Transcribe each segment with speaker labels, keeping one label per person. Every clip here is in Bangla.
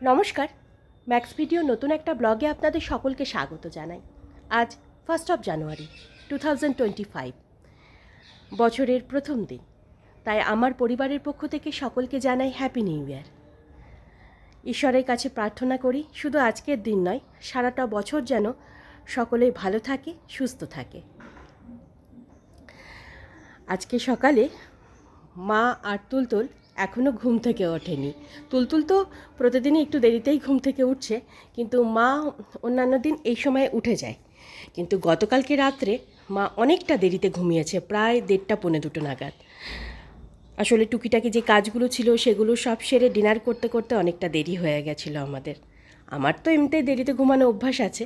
Speaker 1: নমস্কার। ম্যাক্স ভিডিও নতুন একটা ব্লগে আপনাদের সকলকে স্বাগত জানাই। আজ first of January two thousand twenty five বছরের প্রথম দিন। তাই আমার পরিবারের পক্ষ থেকে সকলকে জানাই হ্যাপি নিউ ইয়ার ঈশ্বরের কাছে প্রার্থনা করি, শুধু আজকের দিন নয়, সারাটা বছর যেন সকলেই ভালো থাকে, সুস্থ থাকে। আজকে সকালে মা আর তুলতুল এখনও ঘুম থেকে ওঠেনি। তুলতুল তো প্রতিদিনই একটু দেরিতেই ঘুম থেকে উঠছে, কিন্তু মা অন্যান্য দিন এই সময়ে উঠে যায়। কিন্তু গতকালকে রাত্রে মা অনেকটা দেরিতে ঘুমিয়েছে, প্রায় দেড়টা পৌনে দুটো নাগাদ। আসলে টুকিটাকি যে কাজগুলো ছিল, সেগুলো সব সেরে ডিনার করতে করতে অনেকটা দেরি হয়ে গেছিল আমাদের। আমার তো এমনিতেই দেরিতে ঘুমানো অভ্যাস আছে।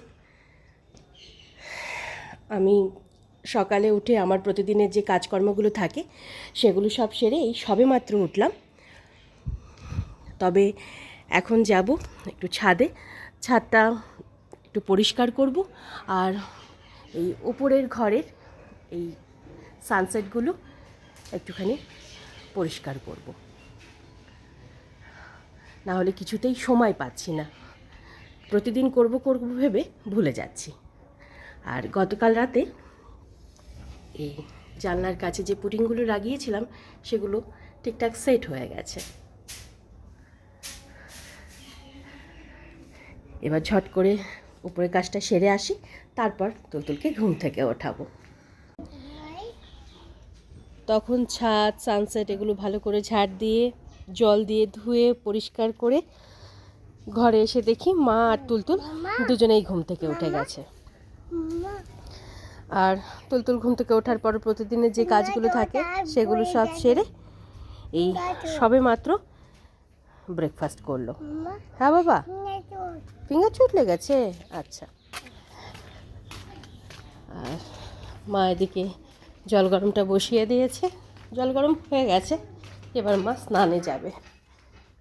Speaker 1: আমি সকালে উঠে আমার প্রতিদিনের যে কাজকর্মগুলো থাকে, সেগুলো সব সেরে এই সবে মাত্র উঠলাম। তবে এখন যাব একটু ছাদে। ছাদটা একটু পরিষ্কার করব আর এই উপরের ঘরের এই সানসেটগুলো একটুখানি পরিষ্কার করব। না হলে কিছুতেই সময় পাচ্ছি না। প্রতিদিন করব করব ভেবে ভুলে যাচ্ছি। আর গতকাল রাতে এই জানলার কাছে যে পুটিংগুলো লাগিয়েছিলাম সেগুলো ঠিকঠাক সেট হয়ে গেছে। এবার ঝট করে উপরের কাজটা সেরে আসি তারপর তুলতুলকে ঘুম থেকে ওঠাবো। তখন ছাদ সানসেট এগুলো ভালো করে ঝাড় দিয়ে জল দিয়ে ধুয়ে পরিষ্কার করে ঘরে এসে দেখি মা আর তুলতুল দুজনেই ঘুম থেকে উঠে গেছে। আর তুলতুল ঘুম থেকে ওঠার পর প্রতিদিনের যে কাজগুলো থাকে, সেগুলো সব সেরে এই সবে মাত্র ব্রেকফাস্ট করল। হ্যাঁ বাবা? ফিঙ্গার চোট লেগেছে? আচ্ছা। আর মা এদিকে জল গরমটা বসিয়ে দিয়েছে। জল গরম হয়ে গেছে, এবার মা স্নানে যাবে।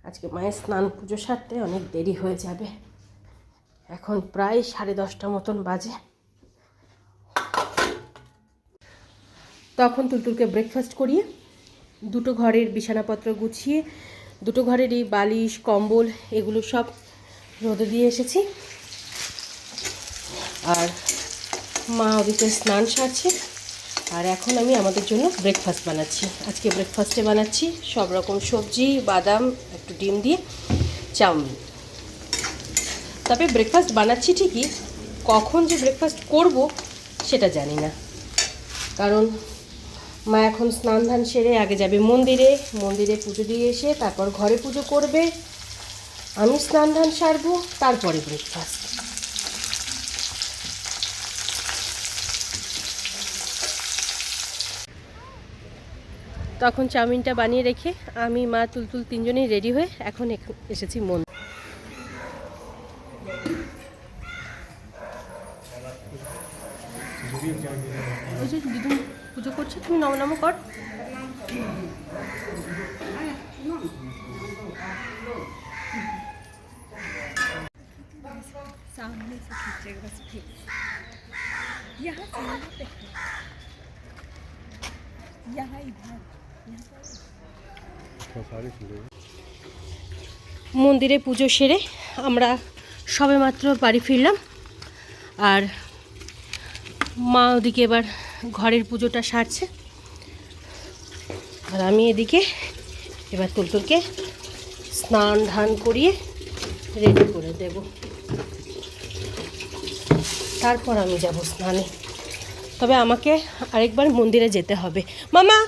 Speaker 1: আজকে মায়ের স্নান পুজো সারতে অনেক দেরি হয়ে যাবে। এখন প্রায় সাড়ে দশটা মতন বাজে। তখন তুলতুলকে ব্রেকফাস্ট করিয়ে দুটো ঘরের বিছানাপত্র গুছিয়ে, দুটো ঘরের এই বালিশ, কম্বল এগুলো সব রোদে দিয়ে এসেছি। আর মা ওদিকে স্নান সারছে। আর এখন আমি আমাদের জন্য ব্রেকফাস্ট বানাচ্ছি। আজকে ব্রেকফাস্টে বানাচ্ছি সব রকম সবজি, বাদাম, একটু ডিম দিয়ে চাউমিন। তবে ব্রেকফাস্ট বানাচ্ছি ঠিকই, কখন যে ব্রেকফাস্ট করব সেটা জানি না। কারণ মা এখন স্নান ধান সেরে আগে যাবে মন্দিরে মন্দিরে পুজো দিয়ে এসে তারপর ঘরে পুজো করবে। আমি স্নান ধান সারবো, তারপরে ব্রেকফাস্ট তখন চাউমিনটা বানিয়ে রেখে আমি, মা, তুলতুল তিনজনেই রেডি হয়ে এখন এখ- এসেছি মন ওই যে দিদুন পুজো করছে তুমি নম নম কর
Speaker 2: सामने से खींचेगा बस फिर यहाँ से यहाँ पे यहाँ इधर यहाँ पर
Speaker 1: মন্দিরে পুজো সেরে আমরা সবেমাত্র বাড়ি ফিরলাম আর মা ওদিকে এবার ঘরের পুজোটা সারছে। আর আমি এদিকে এবার তুলতুলকে স্নান ধান করিয়ে রেডি করে দেব। তারপর আমি যাব স্নানে। তবে আমাকে আরেকবার মন্দিরে যেতে হবে। মামা!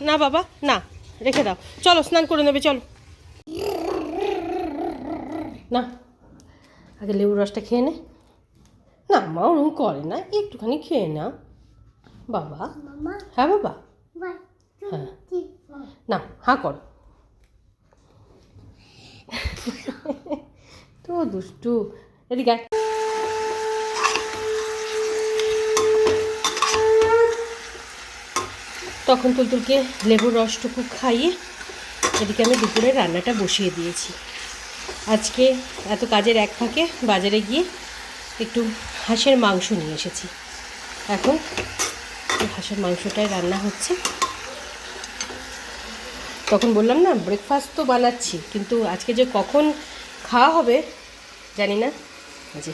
Speaker 1: না বাবা, না, রেখে দাও। চলো, স্নান করে নেবে, চলো। না, আগে লেবুর রসটা খেয়ে নে। না মা ওরকম করে না একটুখানি খেয়ে না বাবা? হ্যাঁ বাবা? হ্যাঁ। না হাঁ কর। তো দুষ্টু এদিকে। তখন তুলতুলকে লেবুর রসটুকু খাইয়ে এদিকে আমি দুপুরে রান্নাটা বসিয়ে দিয়েছি। আজকে এত কাজের এক ফাঁকে বাজারে গিয়ে একটু হাঁসের মাংস নিয়ে এসেছি। এখন হাঁসের মাংসটাই রান্না হচ্ছে। তখন বললাম, না ব্রেকফাস্ট তো বানাচ্ছি, কিন্তু আজকে যে কখন খাওয়া হবে, জানি না। যে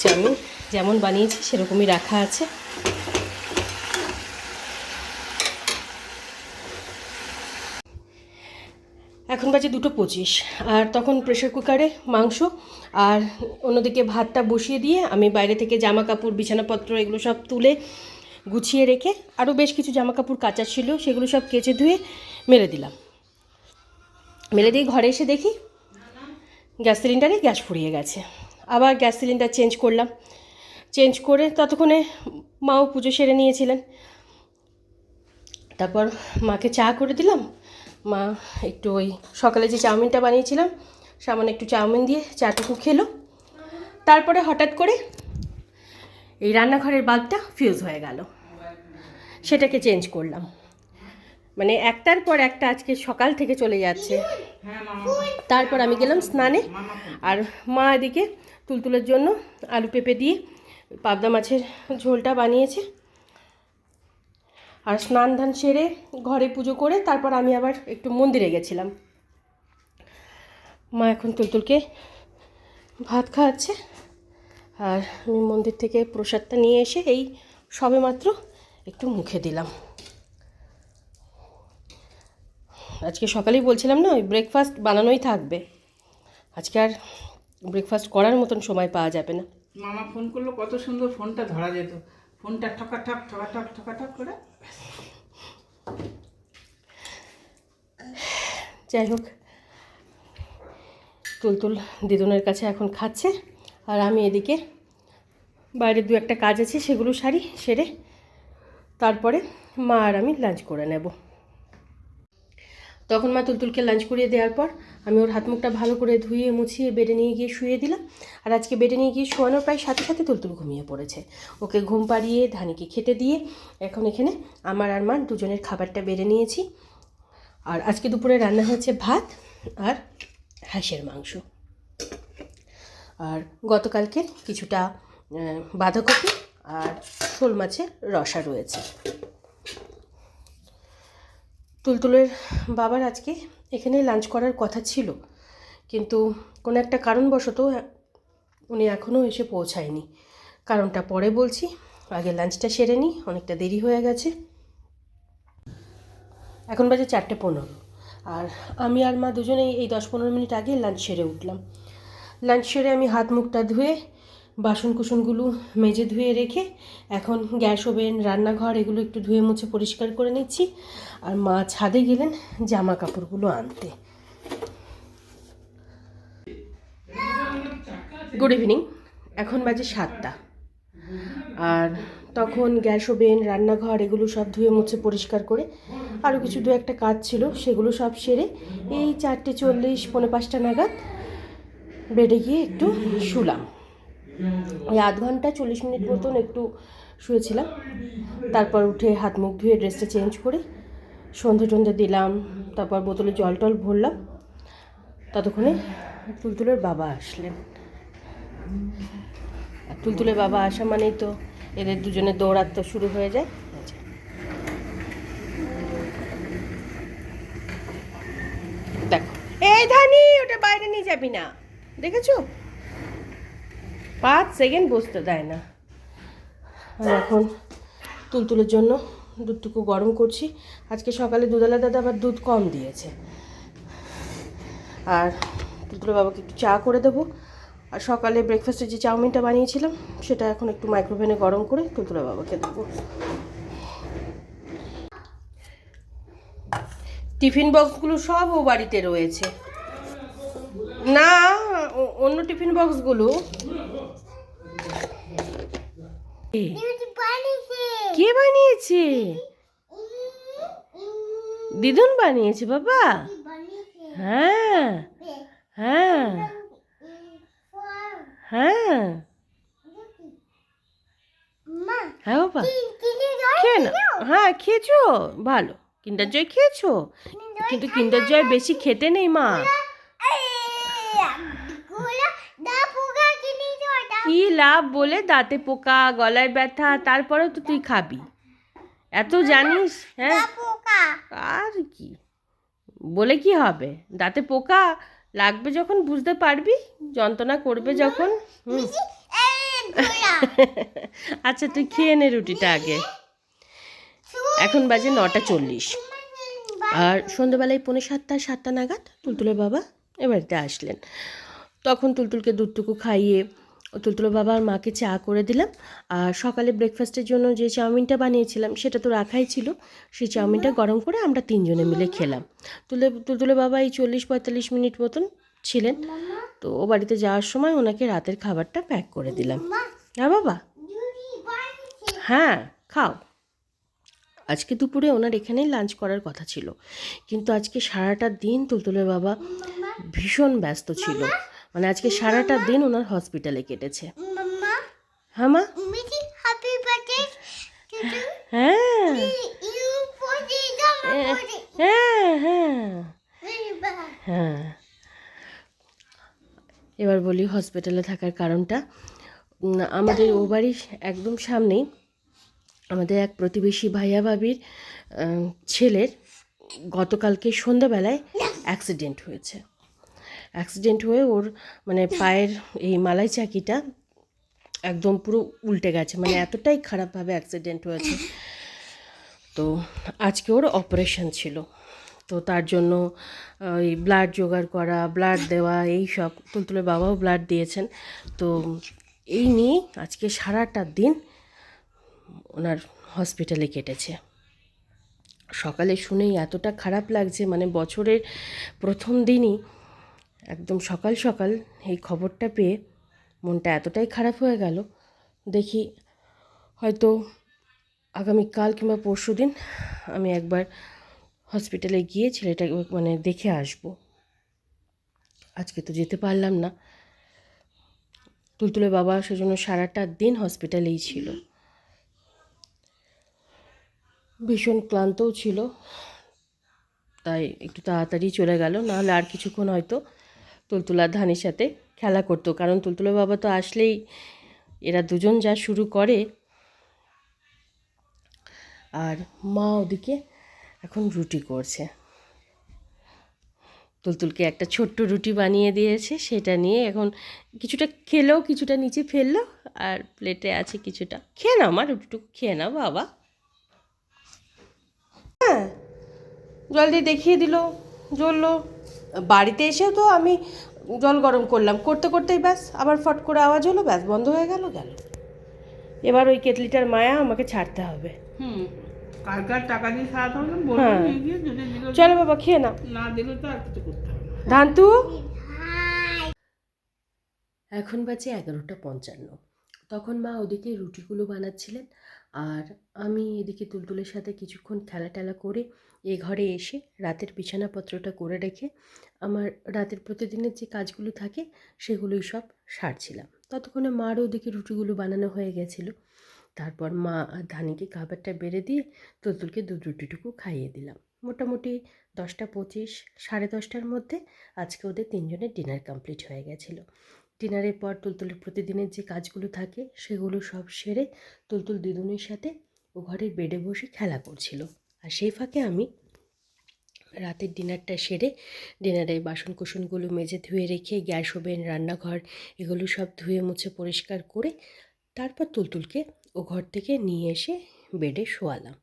Speaker 1: চাউমিন যেমন বানিয়েছি, সেরকমই রাখা আছে। এখন বাজে দুটো পঁচিশ। আর তখন প্রেশার কুকারে মাংস আর অন্যদিকে ভাতটা বসিয়ে দিয়ে আমি বাইরে থেকে জামা কাপড় বিছানাপত্র এগুলো সব তুলে গুছিয়ে রেখে আরও বেশ কিছু জামা কাপড় কাচা ছিল সেগুলো সব কেচে ধুয়ে মেলে দিলাম। মেলে দিয়ে ঘরে এসে দেখি গ্যাস সিলিন্ডারে গ্যাস ফুরিয়ে গেছে। আবার গ্যাস সিলিন্ডার চেঞ্জ করলাম। চেঞ্জ করে ততক্ষণে মাও পুজো সেরে নিয়েছিলেন। তারপর মাকে চা করে দিলাম। মা একটু ওই সকালে যে চাউমিনটা বানিয়েছিলাম, সামান্য একটু চাউমিন দিয়ে চাটুকু খেলো। তারপরে হঠাৎ করে এই রান্নাঘরের বাল্বটা ফিউজ হয়ে গেল। সেটাকে চেঞ্জ করলাম। মানে একটার পর একটা আজকে সকাল থেকে চলে যাচ্ছে। তারপর আমি গেলাম স্নানে। আর মা এদিকে তুলতুলের জন্য আলু পেঁপে দিয়ে পাবদা মাছের ঝোলটা বানিয়েছে। আর স্নান ধান সেরে ঘরে পুজো করে তারপর আমি আবার একটু মন্দিরে গেছিলাম। মা এখন তুলতুলকে ভাত খাওয়াচ্ছে আর আমি মন্দির থেকে প্রসাদটা নিয়ে এসে এই সবেমাত্র একটু মুখে দিলাম। আজকে সকালেই বলছিলাম না, ওই ব্রেকফাস্ট বানানোই থাকবে। আজকে আর ব্রেকফাস্ট করার মতন সময় পাওয়া যাবে না।
Speaker 3: মামা ফোন করল, কত সুন্দর ফোনটা ধরা যেত। ফোনটা ঠকা ঠক ঠকা ঠক ঠকা ঠক করে
Speaker 1: যাই হোক, তুলতুল দিদুনের কাছে এখন খাচ্ছে, আর আমি এদিকে বাইরে দু একটা কাজ আছে, সেগুলো সারি, সেরে তারপরে মা আর আমি লাঞ্চ করে নেব। তখন মা তুলতুলকে লাঞ্চ করিয়ে দেওয়ার পর আমি ওর হাত মুখটা ভালো করে ধুয়ে, মুছিয়ে, বেডে নিয়ে গিয়ে শুয়ে দিলাম। আর আজকে বেডে নিয়ে গিয়ে শোয়ানোর প্রায় সাথে সাথে তুলতুল ঘুমিয়ে পড়েছে। ওকে ঘুম পাড়িয়ে ধানিকে খেতে দিয়ে এখন এখানে আমার আর মা দুজনের খাবারটা বেড়ে নিয়েছি। আর আজকে দুপুরে রান্না হয়েছে ভাত আর হাঁসের মাংস। আর গতকালকে কিছুটা বাঁধাকপি আর শোল মাছের রসা রয়েছে। তুলতুলের বাবার আজকে এখানে লাঞ্চ করার কথা ছিল। কিন্তু কোনো একটা কারণবশত উনি এখনও এসে পৌঁছায়নি। কারণটা পরে বলছি। আগে লাঞ্চটা সেরে নিই, অনেকটা দেরি হয়ে গেছে। এখন বাজে চারটে পনেরো। আর আমি আর মা দুজনেই এই দশ পনেরো মিনিট আগে লাঞ্চ সেরে উঠলাম। লাঞ্চ সেরে আমি হাত মুখটা ধুয়ে বাসন কুসনগুলো মেজে ধুয়ে রেখে এখন গ্যাস ওভেন, রান্নাঘর এগুলো একটু ধুয়ে মুছে পরিষ্কার করে নিচ্ছি। আর মা ছাদে গেলেন জামা কাপড়গুলো আনতে। গুড ইভিনিং এখন বাজে সাতটা। আর তখন গ্যাস ওভেন, রান্নাঘর এগুলো সব ধুয়ে মুছে পরিষ্কার করে আরও কিছু দু একটা কাজ ছিল, সেগুলো সব সেরে এই চারটে চল্লিশ পনেরো পাঁচটা নাগাদ বেডে গিয়ে একটু শুলাম। ওই আধ ঘণ্টা চল্লিশ মিনিট মতন একটু শুয়েছিলাম। তারপর উঠে হাত মুখ ধুয়ে ড্রেসটা চেঞ্জ করে সন্ধে টন্ধে দিলাম, তারপর বোতলে জল টল ভরলাম। ততক্ষণে তুলতুলের বাবা আসলেন। তুলতুলের বাবা আসা মানেই তো এদের দুজনের দৌড়াতে শুরু হয়ে যায়। দেখো। এই ধানি, ওটা বাইরে নিয়ে যাবি না। দেখেছ? পাঁচ সেকেন্ড বসতে দেয় না। আর এখন তুলতুলের জন্য দুধটুকু গরম করছি। আজকে সকালে দুধালা দাদা আবার দুধ কম দিয়েছে। আর তুলতুলের বাবাকে একটু চা করে দেবো। আর সকালে ব্রেকফাস্টে যে চাউমিনটা বানিয়েছিলাম, সেটা এখন একটু মাইক্রোওভেনে গরম করে তুলতুলের বাবাকে দেবো। টিফিন বক্সগুলো সব ও বাড়িতে রয়েছে। না অন্য টিফিন বক্সগুলো কে বানিয়েছে? দিদুন বানিয়েছে, বাবা। হ্যাঁ হ্যাঁ হ্যাঁ। হ্যাঁ বাবা। খেয়ে না হ্যাঁ খেয়েছো? ভালো। কিন্ডার জয় খেয়েছো? কিন্তু কিন্ডার জয় বেশি খেতে নেই, মা। কি লাভ বলে দাঁতে পোকা গলায় ব্যথা তারপরেও তো তুই খাবি। এত জানিস হ্যাঁ? আর কি? বলে কি হবে? দাঁতে পোকা লাগবে যখন বুঝতে পারবি যন্ত্রণা করবে যখন। আচ্ছা তুই খেয়ে নে রুটিটা আগে। এখন বাজে নটা চল্লিশ। আর সন্ধ্যেবেলায় পৌনে সাতটা সাতটা নাগাদ তুলতুলের বাবা এ বাড়িতে আসলেন। তখন তুলতুলকে দুধটুকু খাইয়ে ও তুলতুলের বাবা আর মাকে চা করে দিলাম। আর সকালে ব্রেকফাস্টের জন্য যে চাউমিনটা বানিয়েছিলাম, সেটা তো রাখাই ছিল। সেই চাউমিনটা গরম করে আমরা তিনজনে মিলে খেলাম। তুলে, তুলতুলো বাবা এই চল্লিশ পঁয়তাল্লিশ মিনিট মতন ছিলেন। তো ও বাড়িতে যাওয়ার সময় ওনাকে রাতের খাবারটা প্যাক করে দিলাম। হ্যাঁ বাবা? হ্যাঁ খাও। আজকে দুপুরে ওনার এখানেই লাঞ্চ করার কথা ছিল। কিন্তু আজকে সারাটা দিন তুলতুলের বাবা ভীষণ ব্যস্ত ছিল। মানে আজকে সারাটা দিন ওনার হসপিটালে কেটেছে। হ্যাঁ মা. হ্যাঁ।
Speaker 4: body.
Speaker 1: হ্যাঁ হ্যাঁ। হ্যাঁ। এবার বলি হসপিটালে থাকার কারণটা। আমাদের ও বাড়ির একদম সামনেই আমাদের এক প্রতিবেশী ভাইয়া ভাবির ছেলের গতকালকে সন্ধ্যাবেলায় অ্যাক্সিডেন্ট হয়েছে। অ্যাক্সিডেন্ট হয়ে ওর মানে পায়ের এই মালাই চাকিটা একদম পুরো উল্টে গেছে। মানে এতটাই খারাপভাবে অ্যাক্সিডেন্ট হয়েছে। তো আজকে ওর অপারেশন ছিল। তো তার জন্য ওই ব্লাড জোগাড় করা ব্লাড দেওয়া, এই সব তুলতুলের বাবাও ব্লাড দিয়েছেন। তো এই নিয়ে আজকে সারাটা দিন ওনার হসপিটালে কেটেছে। সকালে শুনেই এতটা খারাপ লাগছে। মানে বছরের প্রথম দিনই একদম সকাল সকাল এই খবরটা পেয়ে মনটা এতটাই খারাপ হয়ে গেল, দেখি হয়তো আগামীকাল কিংবা পরশু দিন আমি একবার হসপিটালে গিয়ে ছেলেটাকে মানে দেখে আসব। আজকে তো যেতে পারলাম না। তুলতুলে বাবা সেজন্য সারাটা দিন হসপিটালেই ছিল। ভীষণ ক্লান্তও ছিল। তাই একটু তাড়াতাড়ি চলে গেল, নাহলে আর কিছুক্ষণ হয়তো তুলতুলার ধানের সাথে খেলা করতো। কারণ তুলতুলা বাবা তো আসলেই এরা দুজন যা শুরু করে। আর মা ওদিকে এখন রুটি করছে। তুলতুলকে একটা ছোট্ট রুটি বানিয়ে দিয়েছে। সেটা নিয়ে এখন কিছুটা খেলেও কিছুটা নিচে ফেলল। আর প্লেটে আছে কিছুটা। খেয়ে নাও মা, রুটিটুকু খেয়ে নাও বাবা। হ্যাঁ জল দিয়ে দেখিয়ে দিল, জ্বললো। বাড়িতে এসেও তো আমি জল গরম করলাম। করতে করতেই ব্যাস আবার ফট করে আওয়াজ হলো ব্যাস বন্ধ হয়ে গেল গেল। এবার ওই কেতলিটার মায়া আমাকে ছাড়তে হবে।
Speaker 3: হুম টাকা দিয়ে সারাতে হবে
Speaker 1: হ্যাঁ। চলো বাবা খেয়ে নাও।
Speaker 3: না দিলে তো আর কিছু করতে হবে
Speaker 1: ধান্তু? এখন বাজে এগারোটা পঞ্চান্ন। তখন মা ওদিকে রুটিগুলো বানাচ্ছিলেন আর আমি এদিকে তুলতুলের সাথে কিছুক্ষণ খেলা টেলা করে এ ঘরে এসে রাতের বিছানাপত্রটা করে রেখে আমার রাতের প্রতিদিনের যে কাজগুলো থাকে সেগুলোই সব সারছিলাম। ততক্ষণে মারও ওদিকে রুটিগুলো বানানো হয়ে গেছিল। তারপর মা ধানিকে খাবারটা বেড়ে দিয়ে তুলতুলকে দুধ রুটিটুকু খাইয়ে দিলাম। মোটামুটি দশটা পঁচিশ, সাড়ে দশটার মধ্যে আজকে ওদের তিনজনের ডিনার কমপ্লিট হয়ে গেছিল। ডিনারের পর তুলতুলের প্রতিদিনের যে কাজগুলো থাকে সেগুলো সব সেরে তুলতুল দিদুনের সাথে ও ঘরের বেডে বসে খেলা করছিল। আর সেই ফাঁকে আমি রাতের ডিনারটা সেরে ডিনারের বাসন কুসনগুলো মেজে ধুয়ে রেখে গ্যাস ওভেন, রান্নাঘর এগুলো সব ধুয়ে মুছে পরিষ্কার করে তারপর তুলতুলকে ও ঘর থেকে নিয়ে এসে বেডে শোয়ালাম।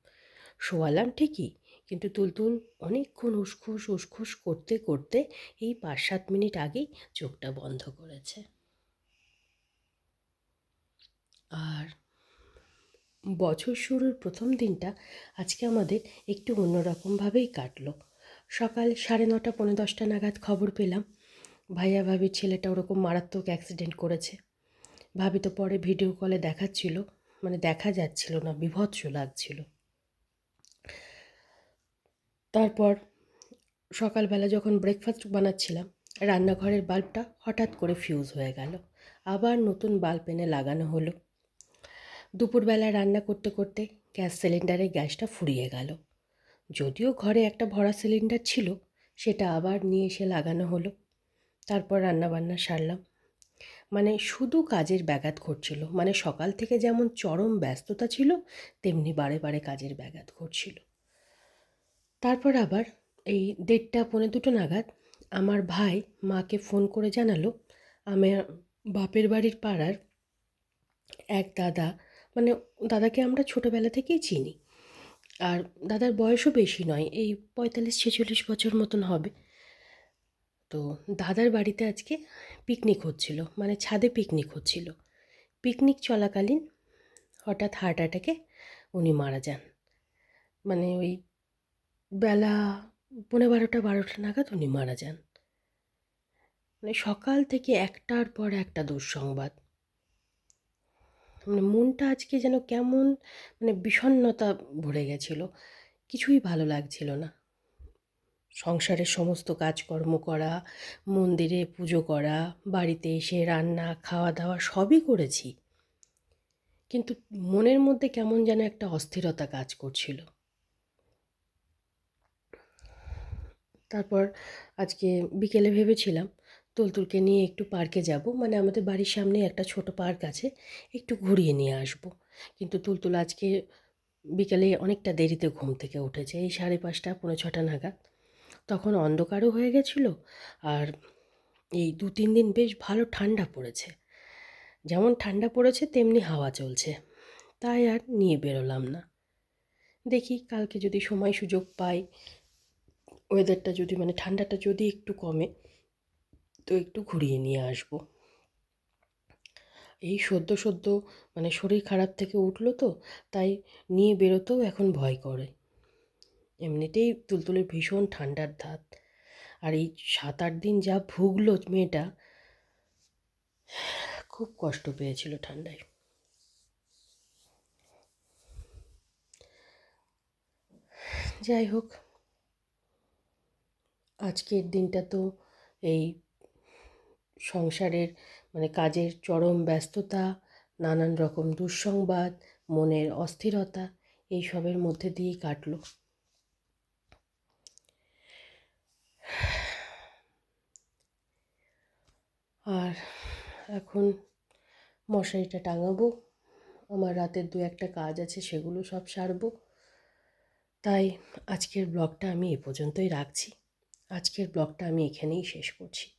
Speaker 1: শোয়ালাম ঠিকই, কিন্তু তুলতুল অনেকক্ষণ উসখুস উসখুস করতে করতে এই পাঁচ সাত মিনিট আগেই চোখটা বন্ধ করেছে। আর বছর শুরুর প্রথম দিনটা আজকে আমাদের একটু অন্যরকমভাবেই কাটলো। সকাল সাড়ে নটা, পৌনে দশটা নাগাদ খবর পেলাম। ভাইয়া ভাবির ছেলেটা ওরকম মারাত্মক অ্যাক্সিডেন্ট করেছে। ভাবি তো পরে ভিডিও কলে দেখাচ্ছিল মানে দেখা যাচ্ছিল না, বিভৎস লাগছিল। তারপর সকালবেলা যখন ব্রেকফাস্ট বানাচ্ছিলাম, রান্নাঘরের বাল্বটা হঠাৎ করে ফিউজ হয়ে গেল। আবার নতুন বাল্ব এনে লাগানো হলো। দুপুরবেলা রান্না করতে করতে গ্যাস সিলিন্ডারে গ্যাসটা ফুরিয়ে গেল। যদিও ঘরে একটা ভরা সিলিন্ডার ছিল, সেটা আবার নিয়ে এসে লাগানো হলো। তারপর রান্নাবান্না সারলাম। মানে শুধু কাজের ব্যাঘাত ঘটছিল মানে সকাল থেকে যেমন চরম ব্যস্ততা ছিল, তেমনি বারে বারে কাজের ব্যাঘাত ঘটছিল। তারপর আবার এই দেড়টা পৌনে দুটো নাগাদ আমার ভাই মাকে ফোন করে জানালো, আমার বাপের বাড়ির পাড়ার এক দাদা মানে দাদাকে আমরা ছোটোবেলা থেকেই চিনি। আর দাদার বয়সও বেশি নয়, এই পঁয়তাল্লিশ ছেচল্লিশ বছর মতন হবে। তো দাদার বাড়িতে আজকে পিকনিক হচ্ছিল মানে ছাদে পিকনিক হচ্ছিল। পিকনিক চলাকালীন হঠাৎ হার্ট অ্যাটাকে উনি মারা যান। মানে ওই বেলা পনেরো বারোটা বারোটা নাগাদ উনি মারা যান। মানে সকাল থেকে একটার পর একটা দুঃসংবাদ। মানে মনটা আজকে যেন কেমন মানে বিষণ্ণতা ভরে গেছিল। কিছুই ভালো লাগছিল না। সংসারের সমস্ত কাজকর্ম করা, মন্দিরে পুজো করা, বাড়িতে এসে রান্না খাওয়া দাওয়া সবই করেছি। কিন্তু মনের মধ্যে কেমন যেন একটা অস্থিরতা কাজ করছিল। তারপর আজকে বিকেলে ভেবেছিলাম তুলতুলকে নিয়ে একটু পার্কে যাব। মানে আমাদের বাড়ির সামনে একটা ছোট পার্ক আছে, একটু ঘুরিয়ে নিয়ে আসব। কিন্তু তুলতুল আজকে বিকেলে অনেকটা দেরিতে ঘুম থেকে উঠেছে, এই সাড়ে পাঁচটা, পৌনে ছটা নাগাদ। তখন অন্ধকারও হয়ে গেছিল আর এই দু তিন দিন বেশ ভালো ঠান্ডা পড়েছে। যেমন ঠান্ডা পড়েছে, তেমনি হাওয়া চলছে। তাই আর নিয়ে বেরোলাম না। দেখি কালকে যদি সময় সুযোগ পাই ওয়েদারটা যদি মানে ঠান্ডাটা যদি একটু কমে তো একটু ঘুরিয়ে নিয়ে আসব। এই সদ্য সদ্য মানে শরীর খারাপ থেকে উঠল তো, তাই নিয়ে বেরোতেও এখন ভয় করে। এমনিতেই তুলতুলের ভীষণ ঠান্ডার ধাত। আর এই সাত আট দিন যা ভুগলো মেয়েটা, খুব কষ্ট পেয়েছিল ঠান্ডায়। যাই হোক, আজকের দিনটা তো এই সংসারের মানে কাজের চরম ব্যস্ততা, নানান রকম দুঃসংবাদ, মনের অস্থিরতা, এইসবের মধ্যে দিয়েই কাটলো। আর এখন মশারিটা টাঙাবো। আমার রাতের দু একটা কাজ আছে, সেগুলো সব সারবো। তাই আজকের ব্লগটা আমি এ পর্যন্তই রাখছি। আজকের ব্লগটা আমি এখানেই শেষ করছি।